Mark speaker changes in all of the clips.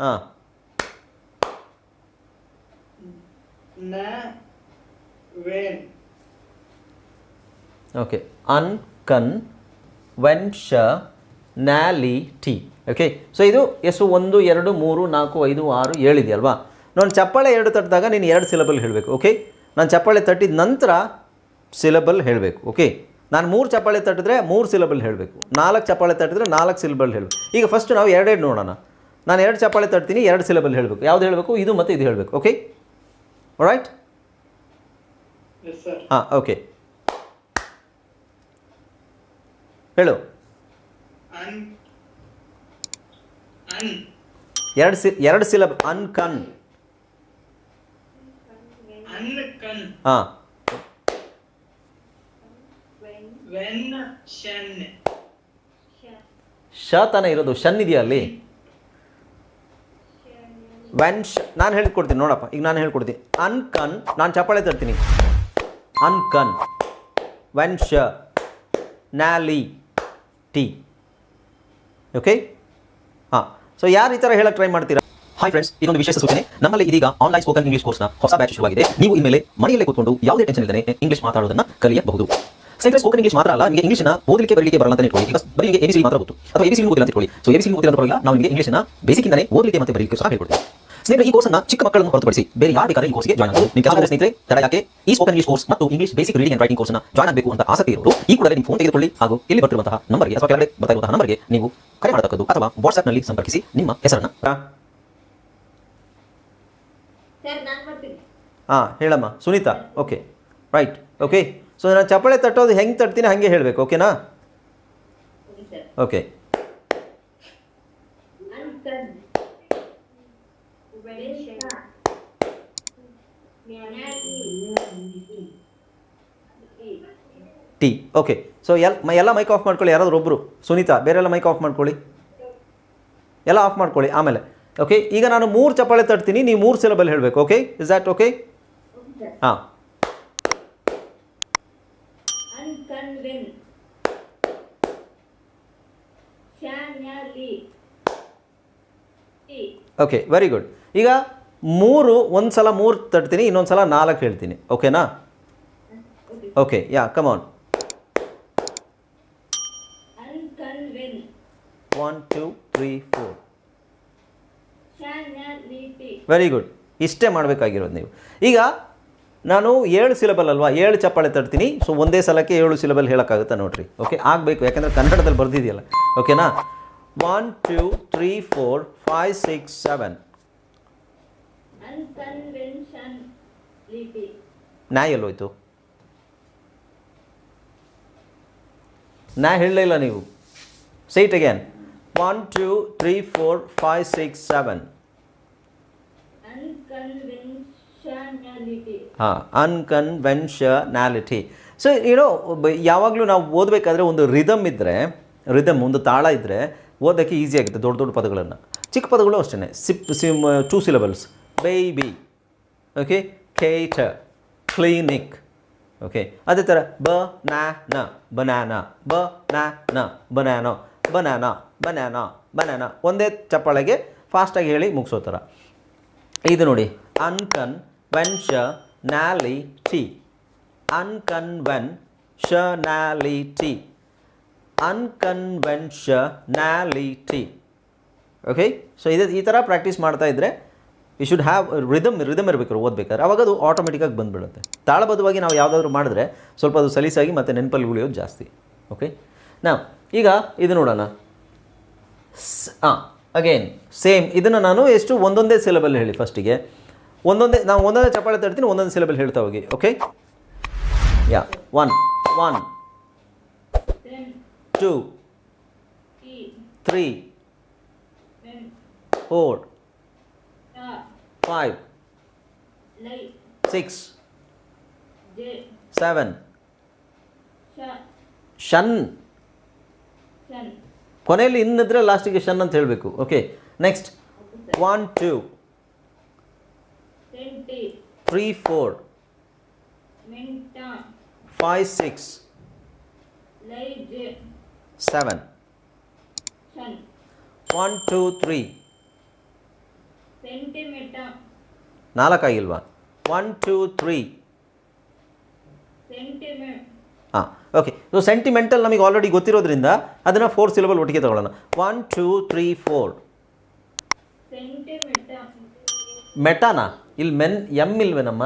Speaker 1: ಹಾಂ. ಓಕೆ. ಅನ್ ಕನ್ ವೆನ್ಶ ನ್ಯಾಲಿ T. Okay. So ಇದು ಎಷ್ಟು ಒಂದು ಎರಡು ಮೂರು ನಾಲ್ಕು ಐದು ಆರು ಏಳಿದೆಯಲ್ವಾ? ನಾನು ಚಪ್ಪಾಳೆ ಎರಡು ತಟ್ಟಿದಾಗ ನೀನು ಎರಡು ಸಿಲಬಲ್ ಹೇಳಬೇಕು ಓಕೆ? ನಾನು ಚಪ್ಪಾಳೆ ತಟ್ಟಿದ ನಂತರ ಸಿಲಬಲ್ ಹೇಳಬೇಕು ಓಕೆ? ನಾನು ಮೂರು ಚಪ್ಪಾಳೆ ತಟ್ಟಿದ್ರೆ ಮೂರು ಸಿಲಬಲ್ ಹೇಳಬೇಕು ನಾಲ್ಕು ಚಪ್ಪಾಳೆ ತಟ್ಟಿದ್ರೆ ನಾಲ್ಕು ಸಿಲಬಲ್ ಹೇಳಬೇಕು. ಈಗ ಫಸ್ಟ್ ನಾವು ಎರಡೆರಡು ನೋಡೋಣ. ನಾನು ಎರಡು ಚಪ್ಪಾಳೆ ತಟ್ತೀನಿ ಎರಡು ಸಿಲೆಬಲ್ ಹೇಳಬೇಕು. ಯಾವ್ದು ಹೇಳಬೇಕು? ಇದು ಮತ್ತು ಇದು ಹೇಳಬೇಕು. ಓಕೆ ರೈಟ್ ಹಾಂ ಓಕೆ ಹೇಳು. ಎರಡು ಸಿ ಎರಡು ಸಿಲಬ್ ಅನ್ ಕನ್. ಹಾಂ. ಶ ತಾನೇ ಇರೋದು ಶನ್ ಇದೆಯಾ ಅಲ್ಲಿ? ವೆನ್ ಶ ನಾನು ಹೇಳ್ಕೊಡ್ತೀನಿ, ನೋಡಪ್ಪ, ಈಗ ನಾನು ಹೇಳ್ಕೊಡ್ತೀನಿ. ಅನ್ಕನ್, ನಾನು ಚಪ್ಪಾಳೆ ತರ್ತೀನಿ. ಅನ್ಕನ್. ವೆನ್ ಶ ನ್ಯಾಲಿ, ಟಿ. ಓಕೆ ಹಾಂ ಸೊ ಯಾರು ಈ ಥರ ಹೇಳಕ್ಕೆ ಟ್ರೈ ಮಾಡ್ತೀರಾ? ಹಾಯ್ ಫ್ರೆಂಡ್ಸ್ ಇದೊಂದು ವಿಶೇಷ ಸೂಚನೆ. ನಮ್ಮಲ್ಲಿ ಇದೀಗ ಆನ್ಲೈನ್ ಸ್ಪೋಕನ್ ಇಂಗ್ಲಿಷ್ ಕೋರ್ಸ್ನ ಹೊಸ ಬ್ಯಾಚ್ ಶುರುವಾಗಿದೆ. ನೀವು ಇನ್ಮೇಲೆ ಮನೆಯಲ್ಲೇ ಕೂತ್ಕೊಂಡು ಯಾವುದೇ ಟೆನ್ಷನ್ ಇಲ್ಲದೆ ಇಂಗ್ಲಿಷ್ ಮಾತಾಡೋದನ್ನ ಕಲಿಯಬಹುದು. ಸ್ನೇಹಿತರೆ ಸ್ಪೋಕನ್ ಇಂಗ್ಲಿಷ್ ಮಾತ್ರ ಅಲ್ಲ ನಿಮಗೆ ಇಂಗ್ಲಿಷ್ನ ಓದಲಿಕ್ಕೆ ಬರಲಿಕ್ಕೆ ಬರಲ್ಲ ಅಂತ ಇಟ್ಕೊಳ್ಳಿ. ಬರೀ ನಿಮಗೆ ಎಬಿಸಿ ಮಾತ್ರ ಗೊತ್ತು. ಅಥವಾ ಎಬಿಸಿ ಓದಿಲ್ಲ ಅಂತ ಇಟ್ಕೊಳ್ಳಿ. ಸೊ ಎಬಿಸಿ ಓದಿಲ್ಲ ಅಂತ ಪರವಾಗಿಲ್ಲ ನಾವು ನಿಮಗೆ ಇಂಗ್ಲಿಷ್ನ ಬೇಸಿಕ್ಕಿಂದಲೇ ಓದಲಿಕ್ಕೆ ಮತ್ತೆ ಬರಲಿಕ್ಕೆ ಸಹ ಹೇಳ್ಕೊಡ್ತೀವಿ. ಸ್ನೇಹಿತರೆ ಈ ಕೋರ್ಸ್ನ ಚಿಕ್ಕ ಮಕ್ಕಳನ್ನು ಹೊರತುಪಡಿಸಿ ಬೇರೆ ಯಾರು ಬೇಕಾದ್ರೆ ಈ ಕೋರ್ಸ್ಗೆ ಜಾಯ್ನ್ ಆಗಬಹುದು ನಿಮ್ಮ ಕೆಲವು ಸ್ನೇಹಿತರೆ ತಡ ಯಾಕೆ? ಈ ಸ್ಪೋಕನ್ ಇಂಗ್ಲಿಷ್ ಕೋರ್ಸ್ ಮತ್ತು English basic reading and writing ಕೋರ್ಸ್ನ ಜಾಯ್ನ್ ಆಗಬೇಕು ಅಂತ ಆಸಕ್ತಿ ಇರೋರು ಈ ಕೂಡಲೇ ನಿಮ್ಮ ಫೋನ್ ತೆಗೆದುಕೊಳ್ಳಿ ಹಾಗೂ ಇಲ್ಲಿ ಬರ್ತಿರುವಂತಹ ನಂಬರ್ಗೆ ಅಥವಾ ಕೆಳಗಡೆ ಬರ್ತಾ ಇರುವಂತಹ ನಂಬರ್ಗೆ ನೀವು ಕರೆ ಮಾಡತಕ್ಕದ್ದು ಅಥವಾ ವಾಟ್ಸ್ಆಪ್ನಲ್ಲಿ ಸಂಪರ್ಕಿಸಿ ನಿಮ್ಮ ಹೆಸರನ್ನ.
Speaker 2: ಸರ್ ನಾನು ಮಾಡ್ತೀನಿ.
Speaker 1: ಹಾಂ ಹೇಳಮ್ಮ. Sunita okay right okay so ನಾನು ಚಪ್ಪಳೆ ತಟ್ಟೋದು ಹೆಂಗೆ ತಟ್ತೀನಿ ಹಾಗೆ ಹೇಳಬೇಕು ಓಕೆನಾ
Speaker 2: ಓಕೆ
Speaker 1: ಟಿ ಓಕೆ ಸೊ ಎಲ್ ಮ ಎಲ್ಲ ಮೈಕ್ ಆಫ್ ಮಾಡ್ಕೊಳ್ಳಿ ಯಾರಾದರೂ ಒಬ್ಬರು ಸುನೀತಾ ಬೇರೆಲ್ಲ ಮೈಕ್ ಆಫ್ ಮಾಡ್ಕೊಳ್ಳಿ. ಎಲ್ಲ ಆಫ್ ಮಾಡ್ಕೊಳ್ಳಿ ಆಮೇಲೆ. ಓಕೆ ಈಗ ನಾನು ಮೂರು ಚಪ್ಪಾಳೆ ತಟ್ತೀನಿ ನೀವು ಮೂರು ಸಿಲಬಲ್ ಹೇಳಬೇಕು ಓಕೆ ಇಸ್ ದಟ್ ಓಕೆ ಹಾಂ
Speaker 2: unconventionality
Speaker 1: okay very good ಈಗ ಮೂರು ಒಂದು ಸಲ ಮೂರು ತಟ್ತೀನಿ ಇನ್ನೊಂದು ಸಲ ನಾಲ್ಕು ಹೇಳ್ತೀನಿ. ಓಕೆನಾ
Speaker 2: okay
Speaker 1: yeah come
Speaker 2: on
Speaker 1: one two three four very good ಇಷ್ಟೇ ಮಾಡಬೇಕಾಗಿರೋದು ನೀವು. ಈಗ ನಾನು ಏಳು ಸಿಲಬಲ್ ಅಲ್ವಾ? ಏಳು ಚಪ್ಪಾಳೆ ತಡ್ತೀನಿ ಸೊ ಒಂದೇ ಸಲಕ್ಕೆ ಏಳು ಸಿಲಬಲ್ ಹೇಳೋಕ್ಕಾಗುತ್ತಾ ನೋಡ್ರಿ. ಓಕೆ ಆಗಬೇಕು. ಯಾಕಂದರೆ ಕನ್ನಡದಲ್ಲಿ ಬರ್ದಿದೆಯಲ್ಲ. ಓಕೆನಾ one two three four five six seven
Speaker 2: Unconvention ಲಿಟಿ
Speaker 1: ನಾ ಎಲ್ಲೋಯ್ತು? ನಾ ಹೇಳಲೇ ಇಲ್ಲ ನೀವು. Say it again one two three four five six seven ಹಾಂ ಅನ್ಕನ್ವೆನ್ಷನಾಲಿಟಿ ಸೊ ಏನೋ ಯಾವಾಗಲೂ ನಾವು ಓದಬೇಕಾದ್ರೆ ಒಂದು ರಿದಮ್ ಇದ್ದರೆ ರಿದಮ್ ಒಂದು ತಾಳ ಇದ್ದರೆ ಓದೋಕ್ಕೆ ಈಸಿ ಆಗುತ್ತೆ ದೊಡ್ಡ ದೊಡ್ಡ ಪದಗಳನ್ನು. ಚಿಕ್ಕ ಪದಗಳು ಅಷ್ಟೇ sip sim two syllables baby okay ಕೇಟ ಕ್ಲಿನಿಕ್ ಓಕೆ ಅದೇ ಥರ ಬ ನಾ ಬನಾನ ಬ ನಾ ನ ಬನಾನ ಬನಾನ ಬನಾನ ಬನಾನ ಒಂದೇ ಚಪ್ಪಾಳೆಗೆ ಫಾಸ್ಟಾಗಿ ಹೇಳಿ ಮುಗಿಸೋ ಥರ ಇದು ನೋಡಿ ಅನ್ಕನ್ ವೆನ್ ಶ ನ್ಯಾಲಿ T unconventionality ಅನ್ಕನ್ವೆನ್ಷ ನ್ಯಾಲಿ T okay so ಇದು, ಈ ಥರ ಪ್ರಾಕ್ಟೀಸ್ ಮಾಡ್ತಾ ಇದ್ದರೆ you should have rhythm rhythm ಇರಬೇಕು, ಓದ್ಬೇಕಾದ್ರೆ. ಅವಾಗ ಅದು ಆಟೋಮೆಟಿಕ್ಕಾಗಿ ಬಂದುಬಿಡುತ್ತೆ. ತಾಳಬದ್ಧವಾಗಿ ನಾವು ಯಾವುದಾದ್ರೂ ಮಾಡಿದ್ರೆ, ಸ್ವಲ್ಪ ಅದು ಸಲೀಸಾಗಿ ಮತ್ತು ನೆನಪಲ್ಲಿ ಉಳಿಯೋದು ಜಾಸ್ತಿ. ಓಕೆ ನಾ ಈಗ ಇದು ನೋಡೋಣ. ಹಾಂ ಅಗೇನ್ ಸೇಮ್ ಇದನ್ನು ನಾನು ಎಷ್ಟು ಒಂದೊಂದೇ ಸಿಲೆಬಲ್ ಹೇಳಿ ಫಸ್ಟಿಗೆ ಒಂದೊಂದೇ, ನಾವು ಒಂದೊಂದೇ ಚಪ್ಪಾಳೆ ತರ್ತೀನಿ ಒಂದೊಂದೇ ಸಿಲೆಬಲ್ ಹೇಳ್ತಾ ಹೋಗಿ. Okay yeah one one two
Speaker 2: ti
Speaker 1: three
Speaker 2: then
Speaker 1: four
Speaker 2: ta
Speaker 1: five
Speaker 2: li
Speaker 1: six
Speaker 2: za
Speaker 1: seven
Speaker 2: sha
Speaker 1: tion
Speaker 2: ಸನ್
Speaker 1: ಕೊನೆಯಲ್ಲಿ ಇನ್ನಿದ್ರೆ ಲಾಸ್ಟಿಗೆ ಷನ್ ಅಂತ ಹೇಳಬೇಕು. Okay next one two
Speaker 2: then ti
Speaker 1: three four
Speaker 2: ment
Speaker 1: five six
Speaker 2: li za
Speaker 1: seven
Speaker 2: ಸನ್
Speaker 1: one two three
Speaker 2: centimetre
Speaker 1: ನಾಲ್ಕಾಗಿಲ್ವಾ one two three
Speaker 2: centimetre
Speaker 1: ಹಾಂ okay so sentimental ನಮಗೆ already ಗೊತ್ತಿರೋದ್ರಿಂದ ಅದನ್ನು ಫೋರ್ ಸಿಲಬಲ್ ಒಟ್ಟಿಗೆ ತಗೊಳ್ಳೋಣ one two three four
Speaker 2: centimetre
Speaker 1: ಮೆಟಾನಾ ಇಲ್ಲಿ men M ಇಲ್ವೇನಮ್ಮ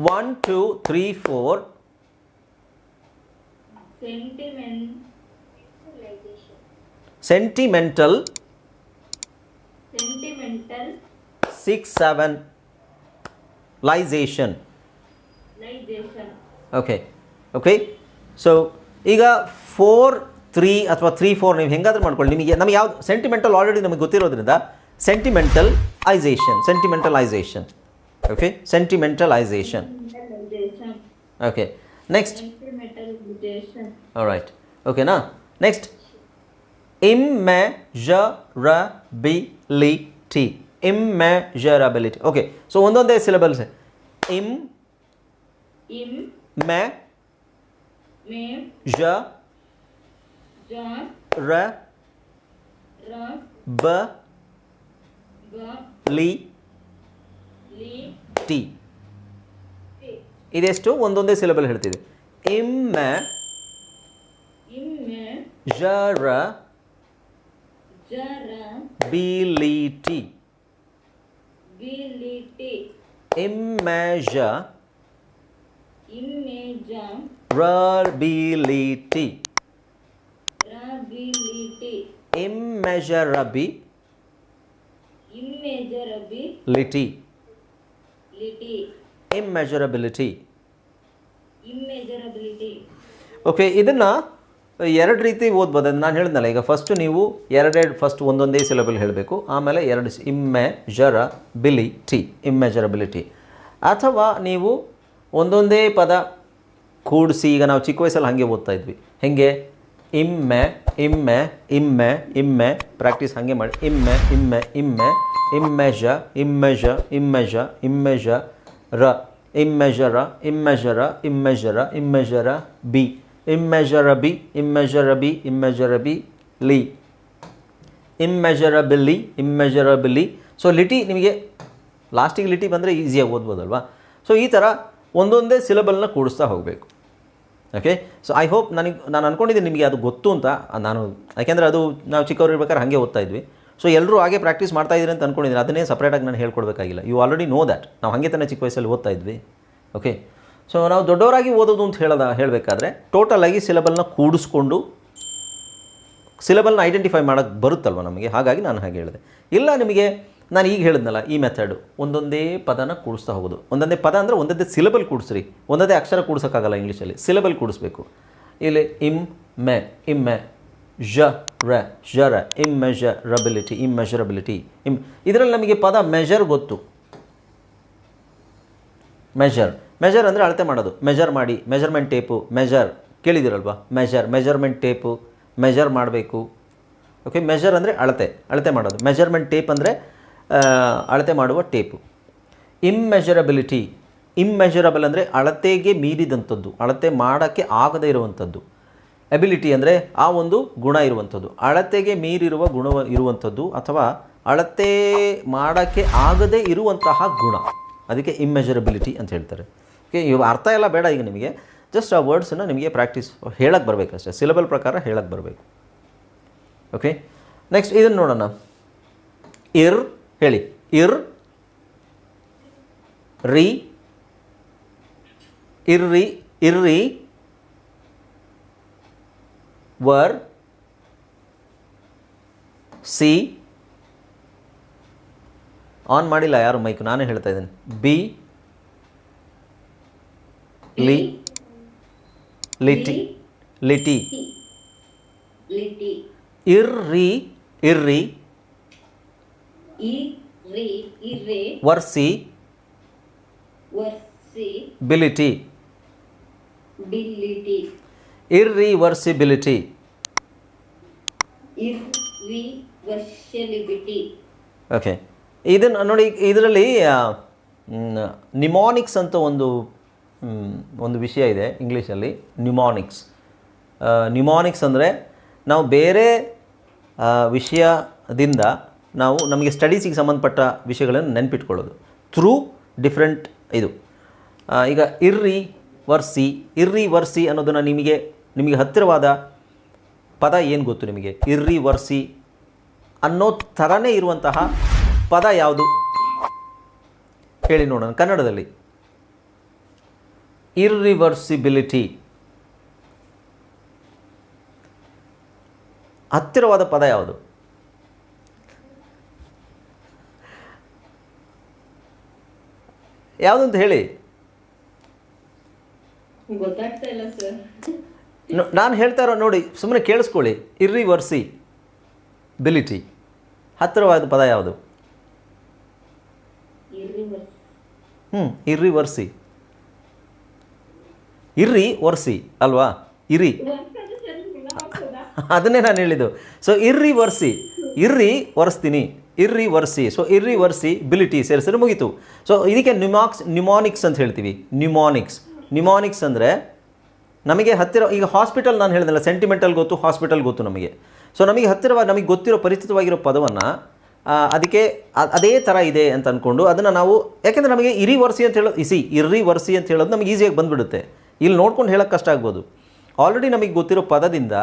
Speaker 1: one two three four
Speaker 2: sentiment
Speaker 1: sentimental six seven lisation okay okay so ಈಗ four three ಅಥವಾ three four ನೀವು ಹೆಂಗಾದ್ರೂ ಮಾಡ್ಕೊಳ್ಳಿ. ನಿಮಗೆ ನಮಗೆ ಯಾವ್ದು ಸೆಂಟಿಮೆಂಟಲ್ ಆಲ್ರೆಡಿ ನಮಗೆ ಗೊತ್ತಿರೋದ್ರಿಂದ sentimental ಐಸೇಷನ್ sentimentalisation okay sentimentalisation okay next
Speaker 2: sentimentalisation
Speaker 1: right ಓಕೆನಾ next immeasurability immeasurability okay so ಒಂದೊಂದೇ ಸಿಲೆಬಲ್ಸ್ ಇಮ್
Speaker 2: ಇಮ್
Speaker 1: ಮೆ
Speaker 2: ಮೇ
Speaker 1: ಜ
Speaker 2: ಜ
Speaker 1: ರ
Speaker 2: ರ
Speaker 1: ಬ
Speaker 2: ಬ
Speaker 1: ಲಿ
Speaker 2: ಲಿ
Speaker 1: ಟಿ
Speaker 2: ಟಿ
Speaker 1: ಇದೆಷ್ಟು ಒಂದೊಂದೇ ಸಿಲೆಬಲ್ ಹೇಳ್ತಿದೆ ಇಮ್ಮೆ
Speaker 2: ಇಮ್ಮೆ
Speaker 1: ಜರ
Speaker 2: ಜರ
Speaker 1: ಬಿಲಿಟಿ
Speaker 2: ಬಿಲಿಟಿ
Speaker 1: ಇಮ್ಮೆಜ
Speaker 2: ಇಮೇಜ
Speaker 1: ರಬಿಲಿಟಿ
Speaker 2: ರಬಿಲಿಟಿ
Speaker 1: ಇಮ್ಮೆಜರಬಿ
Speaker 2: ಇಮ್ಮೆಜರಬಿ
Speaker 1: ಲಿಟಿ
Speaker 2: ಲಿಟಿ
Speaker 1: ಇಮ್ಮೆಜರಬಿಲಿಟಿ
Speaker 2: ಇಮ್ಮೆಜರಬಿಲಿಟಿ
Speaker 1: ಓಕೆ ಇದನ್ನು ಎರಡು ರೀತಿ ಓದ್ಬೋದು. ನಾನು ಹೇಳಿದ್ನಲ್ಲ, ಈಗ ಫಸ್ಟು ನೀವು ಎರಡೆರಡು ಫಸ್ಟ್ ಒಂದೊಂದೇ ಸಿಲೆಬಲ್ ಹೇಳಬೇಕು, ಆಮೇಲೆ ಎರಡು ಇಮ್ಮೆ ಜರ ಬಿಲಿ ಟಿ ಇಮ್ಮೆಜರಬಿಲಿಟಿ ಅಥವಾ ನೀವು ಒಂದೊಂದೇ ಪದ ಕೂಡಿಸಿ, ಈಗ ನಾವು ಚಿಕ್ಕ ವಯಸ್ಸಲ್ಲಿ ಹಾಗೆ ಓದ್ತಾ ಇದ್ವಿ. ಹೇಗೆ? ಇಮ್ಮೆ ಇಮ್ಮೆ ಇಮ್ಮೆ ಇಮ್ಮೆ ಪ್ರಾಕ್ಟೀಸ್ ಹಾಗೆ ಮಾಡಿ. ಇಮ್ಮೆ ಇಮ್ಮೆ ಇಮ್ಮೆ, ಇಮ್ಮೆಜ immeasu immeasu immeasu, ra. Immeasura immeasura bi. Immeasurabi immeasurabi lee. Li immeasurably. Immeasurabili so ಲಿಟಿ ನಿಮಗೆ ಲಾಸ್ಟಿಗೆ ಲಿಟಿ ಬಂದರೆ ಈಸಿಯಾಗಿ ಓದ್ಬೋದಲ್ವಾ? ಸೊ ಈ ಥರ ಒಂದೊಂದೇ ಸಿಲಬಲ್ನ ಕೂಡಿಸ್ತಾ ಹೋಗಬೇಕು. ಓಕೆ ಸೊ ಐ ಹೋಪ್ ನನಗೆ, ನಾನು ಅಂದ್ಕೊಂಡಿದ್ದೀನಿ ನಿಮಗೆ ಅದು ಗೊತ್ತು ಅಂತ. ನಾನು, ಯಾಕೆಂದರೆ ಅದು ನಾವು ಚಿಕ್ಕವ್ರು ಇರ್ಬೇಕಾದ್ರೆ ಹಾಗೆ ಓದ್ತಾ ಇದ್ವಿ. ಸೊ ಎಲ್ಲರೂ ಹಾಗೆ ಪ್ರಾಕ್ಟೀಸ್ ಮಾಡ್ತಾ ಇದ್ದೀರಿ ಅಂತ ಅಂದ್ಕೊಂಡಿದ್ದೀನಿ ಅದನ್ನೇ ಸಪ್ರೇಟಾಗಿ ನಾನು ಹೇಳ್ಕೊಡ್ಬೇಕಾಗಿಲ್ಲ. ಯು ಆಲ್ರೆಡಿ ನೋ ದ್ಯಾಟ್ ನಾವು ಹಾಗೆ ತಾನೇ ಚಿಕ್ಕ ವಯಸ್ಸಲ್ಲಿ ಓದ್ತಾ ಇದ್ವಿ. ಓಕೆ ಸೊ ನಾವು ದೊಡ್ಡವರಾಗಿ ಓದೋದು ಅಂತ ಹೇಳೋದ, ಹೇಳಬೇಕಾದ್ರೆ ಟೋಟಲಾಗಿ ಸಿಲೆಬಲ್ನ ಕೂಡಿಸ್ಕೊಂಡು ಸಿಲೆಬಲ್ನ ಐಡೆಂಟಿಫೈ ಮಾಡೋಕ್ಕೆ ಬರುತ್ತಲ್ವ ನಮಗೆ? ಹಾಗಾಗಿ ನಾನು ಹಾಗೆ ಹೇಳಿದೆ. ಇಲ್ಲ ನಿಮಗೆ, ನಾನು ಈಗ ಹೇಳಿದ್ನಲ್ಲ, ಈ ಮೆಥಡು ಒಂದೊಂದೇ ಪದನ ಕೂಡಿಸ್ತಾ ಹೋಗೋದು. ಒಂದೊಂದೇ ಪದ ಅಂದರೆ ಒಂದೊಂದೇ ಸಿಲೆಬಲ್ ಕೂಡಿಸ್ರಿ. ಒಂದೊಂದೇ ಅಕ್ಷರ ಕೂಡ್ಸೋಕ್ಕಾಗಲ್ಲ ಇಂಗ್ಲೀಷಲ್ಲಿ ಸಿಲೆಬಲ್ ಕೂಡಿಸ್ಬೇಕು. ಇಲ್ಲಿ ಇಮ್ ಮೆ ಇಮ್ಮೆ ಜ ರ ಜರ, ಇಮ್ಮೆಜರಬಿಲಿಟಿ ಇಮ್ಮೆಜರಬಿಲಿಟಿ. ಇಮ್, ಇದರಲ್ಲಿ ನಮಗೆ ಪದ ಮೆಜರ್ ಗೊತ್ತು. ಮೆಜರ್. ಮೆಜರ್ ಅಂದರೆ ಅಳತೆ ಮಾಡೋದು. ಮೆಜರ್ ಮಾಡಿ, ಮೆಜರ್ಮೆಂಟ್ ಟೇಪು, ಮೆಜರ್. ಕೇಳಿದಿರಲ್ವಾ ಮೆಜರ್, ಮೆಜರ್ಮೆಂಟ್ ಟೇಪು, ಮೆಜರ್ ಮಾಡಬೇಕು. ಓಕೆ ಮೆಜರ್ ಅಂದರೆ ಅಳತೆ ಅಳತೆ ಮಾಡೋದು. ಮೆಜರ್ಮೆಂಟ್ ಟೇಪ್ ಅಂದರೆ ಅಳತೆ ಮಾಡುವ ಟೇಪು. ಇಮ್ಮೆಜರಬಿಲಿಟಿ. ಇಮ್ಮೆಜರಬಲ್ ಅಂದರೆ ಅಳತೆಗೆ ಮೀರಿದಂಥದ್ದು. ಅಳತೆ ಮಾಡೋಕ್ಕೆ ಆಗದೇ ಇರುವಂಥದ್ದು. ಎಬಿಲಿಟಿ ಅಂದರೆ ಆ ಒಂದು ಗುಣ ಇರುವಂಥದ್ದು. ಅಳತೆಗೆ ಮೀರಿರುವ ಗುಣ ಇರುವಂಥದ್ದು ಅಥವಾ ಅಳತೆ ಮಾಡೋಕ್ಕೆ ಆಗದೇ ಇರುವಂತಹ ಗುಣ. ಅದಕ್ಕೆ ಇಮ್ಮೆಜರಬಿಲಿಟಿ ಅಂತ ಹೇಳ್ತಾರೆ. ಓಕೆ ಇವು ಅರ್ಥ ಎಲ್ಲ ಬೇಡ ಈಗ ನಿಮಗೆ. ಜಸ್ಟ್ ಆ ವರ್ಡ್ಸನ್ನು ನಿಮಗೆ ಪ್ರಾಕ್ಟೀಸ್ ಹೇಳಕ್ಕೆ ಬರಬೇಕಷ್ಟೇ. ಸಿಲೆಬಲ್ ಪ್ರಕಾರ ಹೇಳಕ್ಕೆ ಬರಬೇಕು. ಓಕೆ ನೆಕ್ಸ್ಟ್ ಇದನ್ನು ನೋಡೋಣ. ಇರ್, ಹೇಳಿ. ಇರ್, ರಿ, ಇರ್ರಿ ಇರ್ರಿ ವರ್ ಸಿ ಆನ್ ಮಾಡಿಲ್ಲ ಯಾರು ಮೈಕ್ ನಾನೇ ಹೇಳ್ತಾ ಇದ್ದೀನಿ. ಬಿ ಲಿ ಲಿಟಿ ಲಿಟಿ
Speaker 2: ಲಿಟಿ
Speaker 1: ಇರ್ರಿ ಇರ್ರಿ
Speaker 2: ಇ ರಿ ಇರೆ
Speaker 1: ವರ್ಸಿ
Speaker 2: ವರ್ಸಿ
Speaker 1: ಬಿಲಿಟಿ
Speaker 2: ಬಿಲಿಟಿ
Speaker 1: ಇರ್ರಿವರ್ಸಿಬಿಲಿಟಿ ಓಕೆ ಇದನ್ನು ನೋಡಿ ಇದರಲ್ಲಿ ನಿಮಾನಿಕ್ಸ್ ಅಂತ ಒಂದು ಒಂದು ವಿಷಯ ಇದೆ ಇಂಗ್ಲೀಷಲ್ಲಿ. ನ್ಯೂಮಾನಿಕ್ಸ್ ನ್ಯೂಮಾನಿಕ್ಸ್ ಅಂದರೆ ನಾವು ಬೇರೆ ವಿಷಯದಿಂದ ನಾವು ನಮಗೆ ಸ್ಟಡೀಸಿಗೆ ಸಂಬಂಧಪಟ್ಟ ವಿಷಯಗಳನ್ನು ನೆನ್ಪಿಟ್ಕೊಳ್ಳೋದು. ಥ್ರೂ ಡಿಫ್ರೆಂಟ್ ಇದು. ಈಗ ಇರ್ರಿ ವರ್ಸಿ ಇರ್ರಿ ವರ್ಸಿ ಅನ್ನೋದನ್ನು ನಿಮಗೆ ನಿಮಗೆ ಹತ್ತಿರವಾದ ಪದ ಏನು ಗೊತ್ತು ನಿಮಗೆ? ಇರ್ರಿ ವರ್ಸಿ ಅನ್ನೋ ಥರನೇ ಇರುವಂತಹ ಪದ ಯಾವುದು? ಹೇಳಿ ನೋಡೋಣ, ಕನ್ನಡದಲ್ಲಿ. ಇರ್ರಿವರ್ಸಿಬಿಲಿಟಿ. ಹತ್ತಿರವಾದ ಪದ ಯಾವುದು? ಯಾವುದಂತ ಹೇಳಿ.
Speaker 2: ಗೊತ್ತಾಗ್ತಾ ಇಲ್ಲ ಸರ್.
Speaker 1: ನಾನು ಹೇಳ್ತಾ ಇರೋ ನೋಡಿ ಸುಮ್ಮನೆ ಕೇಳಿಸ್ಕೊಳ್ಳಿ. ಇರ್ರಿವರ್ಸಿ ಬಿಲಿಟಿ ಹತ್ತಿರವಾದ ಪದ ಯಾವುದು? ಹ್ಞೂ ಇರ್ರಿ ವರ್ಸಿ ಇರ್ರಿ ವರ್ಸಿ ಅಲ್ವಾ? ಇರಿ. ಅದನ್ನೇ ನಾನು ಹೇಳಿದ್ದು. ಸೊ ಇರ್ರಿ ವರ್ಸಿ ಇರ್ರಿ ಒರೆಸ್ತೀನಿ. ಇರ್ರಿ ವರ್ಸಿ ಸೊ ಇರ್ರಿ ವರ್ಸಿ ಬಿಲಿಟಿ ಸೇರಿಸಿದ್ರೆ ಮುಗೀತು. ಸೊ ಇದಕ್ಕೆ ನ್ಯೂಮಾಕ್ಸ್ ನ್ಯೂಮಾನಿಕ್ಸ್ ಅಂತ ಹೇಳ್ತೀವಿ. ನ್ಯೂಮಾನಿಕ್ಸ್ ನ್ಯೂಮಾನಿಕ್ಸ್ ಅಂದರೆ ನಮಗೆ ಹತ್ತಿರ, ಈಗ ಹಾಸ್ಪಿಟಲ್ ನಾನು ಹೇಳಿದ್ನಲ್ಲ ಸೆಂಟಿಮೆಂಟಲ್ ಗೊತ್ತು ಹಾಸ್ಪಿಟಲ್ ಗೊತ್ತು ನಮಗೆ. ಸೊ ನಮಗೆ ಹತ್ತಿರವ, ನಮಗೆ ಗೊತ್ತಿರೋ, ಪರಿಚಿತವಾಗಿರೋ ಪದವನ್ನು ಅದಕ್ಕೆ ಅದೇ ಥರ ಇದೆ ಅಂತ ಅಂದ್ಕೊಂಡು ಅದನ್ನು ನಾವು, ಯಾಕೆಂದರೆ ನಮಗೆ ಇರಿ ವರ್ಸಿ ಅಂತ ಹೇಳೋದು ಇಸಿ ಇರ್ರಿ ವರ್ಸಿ ಅಂತ ಹೇಳೋದು ನಮಗೆ ಈಸಿಯಾಗಿ ಬಂದುಬಿಡುತ್ತೆ. ಇಲ್ಲಿ ನೋಡ್ಕೊಂಡು ಹೇಳೋಕೆ ಕಷ್ಟ ಆಗ್ಬೋದು. ಆಲ್ರೆಡಿ ನಮಗೆ ಗೊತ್ತಿರೋ ಪದದಿಂದ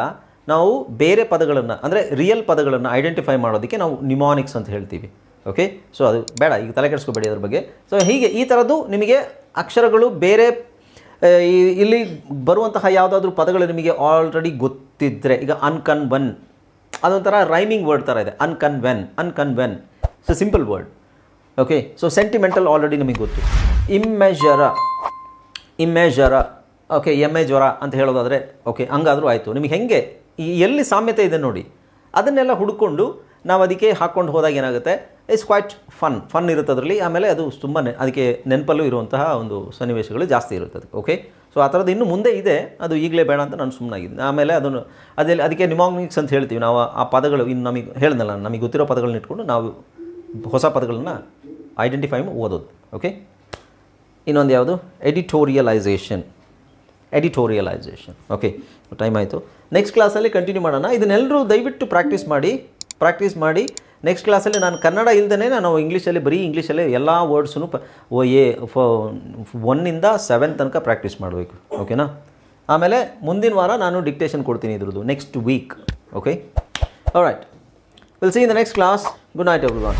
Speaker 1: ನಾವು ಬೇರೆ ಪದಗಳನ್ನು, ಅಂದರೆ ರಿಯಲ್ ಪದಗಳನ್ನು ಐಡೆಂಟಿಫೈ ಮಾಡೋದಕ್ಕೆ ನಾವು ನಿಮಾನಿಕ್ಸ್ ಅಂತ ಹೇಳ್ತೀವಿ. ಓಕೆ ಸೊ ಅದು ಬೇಡ, ಈಗ ತಲೆ ಕೆಡಿಸ್ಕೋಬೇಡಿ ಅದ್ರ ಬಗ್ಗೆ. ಸೊ ಹೀಗೆ ಈ ಥರದ್ದು ನಿಮಗೆ ಅಕ್ಷರಗಳು ಬೇರೆ ಇಲ್ಲಿ ಬರುವಂತಹ ಯಾವುದಾದ್ರೂ ಪದಗಳು ನಿಮಗೆ ಆಲ್ರೆಡಿ ಗೊತ್ತಿದ್ದರೆ ಈಗ ಅನ್ಕನ್ ವನ್ ಅದೊಂಥರ ರೈಮಿಂಗ್ ವರ್ಡ್ ಥರ ಇದೆ. ಅನ್ಕನ್ವೆನ್ ಅನ್ಕನ್ವೆನ್ ಅನ್ಕನ್ when so simple word okay so sentimental already ನಿಮಗೆ ಗೊತ್ತು. ಇಮ್ಮೆಜರ ಇಮ್ಮೆಜರ ಓಕೆ ಎಮ್ಮೆ ಜ್ವರ ಅಂತ ಹೇಳೋದಾದರೆ ಓಕೆ ಹಂಗಾದರೂ ಆಯಿತು. ನಿಮಗೆ ಹೆಂಗೆ ಎಲ್ಲಿ ಸಾಮ್ಯತೆ ಇದೆ ನೋಡಿ. ಅದನ್ನೆಲ್ಲ ಹುಡ್ಕೊಂಡು ನಾವು ಅದಕ್ಕೆ ಹಾಕ್ಕೊಂಡು ಹೋದಾಗ ಏನಾಗುತ್ತೆ? ಇಟ್ಸ್ ಕ್ವೈಟ್ ಫನ್ ಫನ್ ಇರುತ್ತೆ ಅದರಲ್ಲಿ ಆಮೇಲೆ ಅದು ತುಂಬ ಅದಕ್ಕೆ ನೆನಪಲ್ಲೂ ಇರುವಂತಹ ಒಂದು ಸನ್ನಿವೇಶಗಳು ಜಾಸ್ತಿ ಇರುತ್ತದೆ ಓಕೆ ಸೊ ಆ ಥರದ್ದು ಇನ್ನು ಮುಂದೆ ಇದೆ. ಅದು ಈಗಲೇ ಬೇಡ ಅಂತ ನಾನು ಸುಮ್ಮನಾಗಿದ್ದೀನಿ ಆಮೇಲೆ ಅದನ್ನು ಅದೇ ಅದಕ್ಕೆ ನಿಮಾಗ್ನಿಕ್ಸ್ ಅಂತ ಹೇಳ್ತೀವಿ. ನಾವು ಆ ಪದಗಳು ಇನ್ನು ನಮಗೆ ಹೇಳಿದ್ನಲ್ಲ ನಮಗೆ ಗೊತ್ತಿರೋ ಪದಗಳನ್ನ ಇಟ್ಕೊಂಡು ನಾವು ಹೊಸ ಪದಗಳನ್ನ ಐಡೆಂಟಿಫೈ ಓದೋದು ಓಕೆ ಇನ್ನೊಂದು ಯಾವುದು? ಎಡಿಟೋರಿಯಲೈಸೇಷನ್ ಎಡಿಟೋರಿಯಲೈಸೇಷನ್ ಓಕೆ ಟೈಮ್ ಆಯಿತು. ನೆಕ್ಸ್ಟ್ ಕ್ಲಾಸಲ್ಲಿ ಕಂಟಿನ್ಯೂ ಮಾಡೋಣ. ಇದನ್ನೆಲ್ಲರೂ ದಯವಿಟ್ಟು ಪ್ರಾಕ್ಟೀಸ್ ಮಾಡಿ ಪ್ರಾಕ್ಟೀಸ್ ಮಾಡಿ ನೆಕ್ಸ್ಟ್ ಕ್ಲಾಸಲ್ಲಿ ನಾನು ಕನ್ನಡ ಇಲ್ಲದೇ ನಾನು ಇಂಗ್ಲೀಷಲ್ಲಿ ಬರೀ ಇಂಗ್ಲೀಷಲ್ಲೇ ಎಲ್ಲ ವರ್ಡ್ಸೂ ಪ ಓ, ಎ, ಫ ಒನ್ನಿಂದ ಸೆವೆನ್ ತನಕ ಪ್ರಾಕ್ಟೀಸ್ ಮಾಡಬೇಕು. ಓಕೆನಾ ಆಮೇಲೆ ಮುಂದಿನ ವಾರ ನಾನು ಡಿಕ್ಟೇಷನ್ ಕೊಡ್ತೀನಿ ಇದ್ರದ್ದು. Next week okay right will see in the next class good night everyone